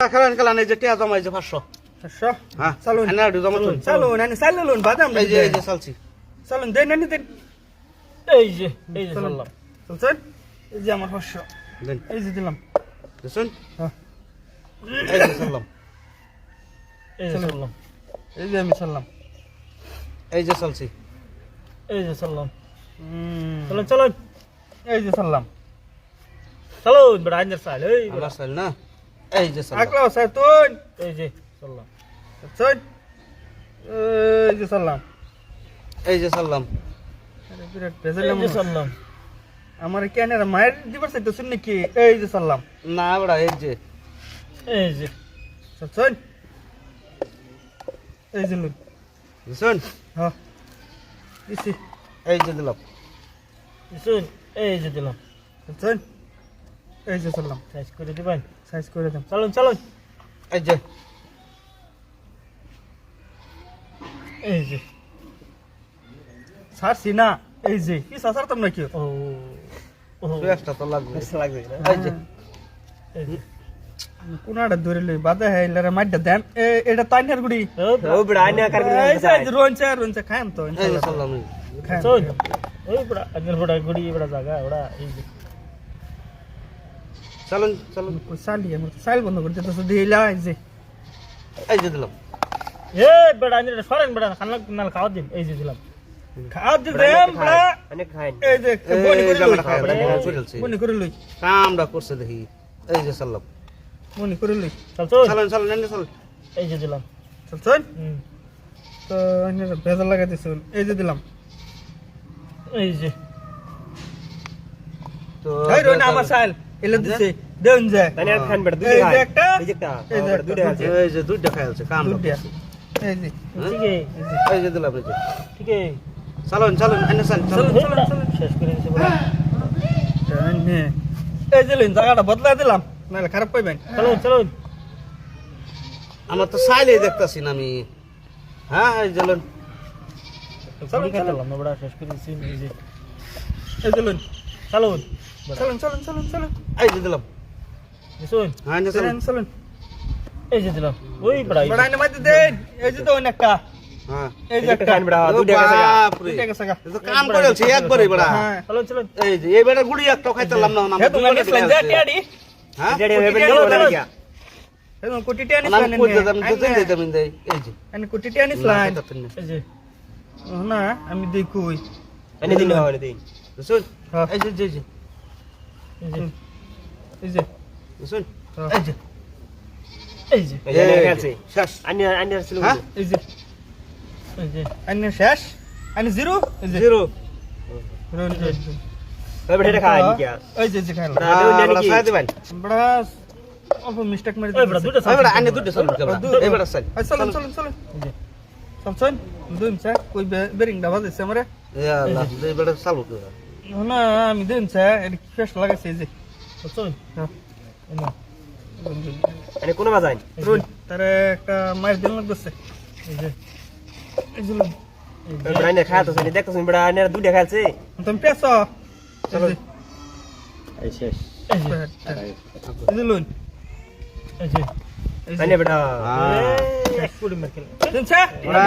খেলান এই যে টিয়া জমাইছে পাঁচশো পাঁচশো হ্যাঁ চালুন এনে জমা চালুন নানি চালুন বাদাম এই যে এই যে চালছি চালুন দেন দেন এই যে এই যে। চলছেন এই যে আমার দেন এই যে দিলাম দেখুন হ্যাঁ এই যে চাললাম এই যে চললাম এই যে আমি চাললাম এই যে চালছি এই যে চললাম চলুন চলুন এই যে চাললাম চলুন বেড়া আইনের সাইল এই বেড়া। আমার চাল না এই যে আকলাও স্যার তুই এই যে চললাম চলছেন এই যে চাললাম এই যে চাললাম আরে বিরাট এই ভেজালাম যে চললাম আমার কেন মায়ের দিবার চাইতেছেন নাকি? এই যে চাললাম না বড়া এই যে। এই যে চলছেন এই যে লুন দেখুন হ্যাঁ। এই যে দিলাম। শুন এই যে দিলাম। চলছেন এই যে চাললাম। সাইজ করে দিবেন সাইজ করে দেন। চলুন চলুন। এই যে। এই যে। ছাড়ছি না। এই যে। কি সাসারতাম নাকি? ও। ও। একটা তো লাগবে। লাগবে এই যে। কোনাটা ধরে লই বাদে ইলারে দেন। এটা তাইনার গুড়ি। ও বেড়া আইনা কার এই যে এই যে রোনচা রোনচা খাম তো এই যে এই। খাম চল ওই বেড়া আইনের বেড়া গুড়ি বেড়া জায়গা ওড়া এই যে। চালুন চালুন। সালি আমার সাইল বন্ধ করতে তো শুধু এই যে। এই যে দিলাম। এ বেড়া আইনের সরেন বেড়া খানা নাল খাওয়া দিন। এই যে দিলাম। খাওয়া দি দেম বড়া। অনেক খাইন এই যে বনি করে লই। খাই বনি করে লই। কামটা করছে দেখি। এই যে চাললাম। বনি করে লই। চল চল। চালুন চালুন এনে চালুন। এই যে দিলাম। চলছেন হুম। তো আইনের ভেজাল লাগাই দিছুন এই যে দিলাম। এই যে। তো এই রোন আমার সাইল এলে দিছে দেন যে। তানে আর খান বেড়া এই যে একটা এই যে একটা দুইটা এই যে দুইটা খাইছে কামটা দুধ দিয়া করছে। এই যে ঠিক আছে। এই যে দিলাম এই যে। ঠিক আছে। চালুন চালুন এনে চালুন চালুন। চলুন চলুন শেষ করে দিতে টানে। এই যে লিন জায়গাটা বদলাই দিলাম নাহলে খারাপ পাইবেন। চলুন চলুন। আমার তো চাইলেই দেখতাছি না আমি। হ্যাঁ এই চলুন চলুন। শেষ করে দিছি এই যে। এই যে চলুন। চলুন চলুন চলুন চলুন এই যে দিলাম শুন হ্যাঁ এনে চলুন এই যে দিলাম ওই বড়া বড়াই না মাইতে দেন এই যে তো একটা হ্যাঁ এই যে একটা ও বাপরে। গেছে গা। এ তো কাম করেছে একবারই বড়া হ্যাঁ চলুন চলুন এই যে এই বেটা গুড়ি একটা খাইতাম না হে তুমি নিস লাইন দে টিয়াডি হ্যাঁ হে তুমি কোটি টিয়া নিস নাম লাইন কই দিতাম তো দিন দিতাম এই যে আমি কোটি টিয়া নিস এই যে না আমি দেখুই এনে দিন হবে দিন শুন হ্যাঁ। এই যে এই যে এই যে শুন হ্যাঁ। এই যে এই যে এই যে শেষ আনি আনি আসছিল হ্যাঁ এই যে এই যে আইনে শেষ আইনে জিরো জিরো রোন এবার এটা খাই নি কিয়া যে যে খাইলো না, দেউন জানি বড়া কি? খাই দিবেন বড়া অল্প মিস্টেক মেরে ওই বড়া দুটো এই বেটা আনে দুটো চালুন এই বেটা চাল এই চলুন চলুন চলুন চলছেন দুই কই বেরিং ডাবা দিছে আমারে ইয়া আল্লাহ এই বেটা চালু করে না আমি দিন স্যা এটা ফ্রেশ লাগাইছে এই যে চলুন হ্যাঁ এনে মানে কোনো বাজাই রুন তারে একটা মাইর দিন লাগছে এই যে এই যে লুন ব্রাইনে খায় তো সেটা দেখতেছ বেড়া আনে দুইটা খাইছে তুমি পেছো এই শেষ এই যে এই যে লুন এই যে হ্যাঁ এক মার্কেল বড়া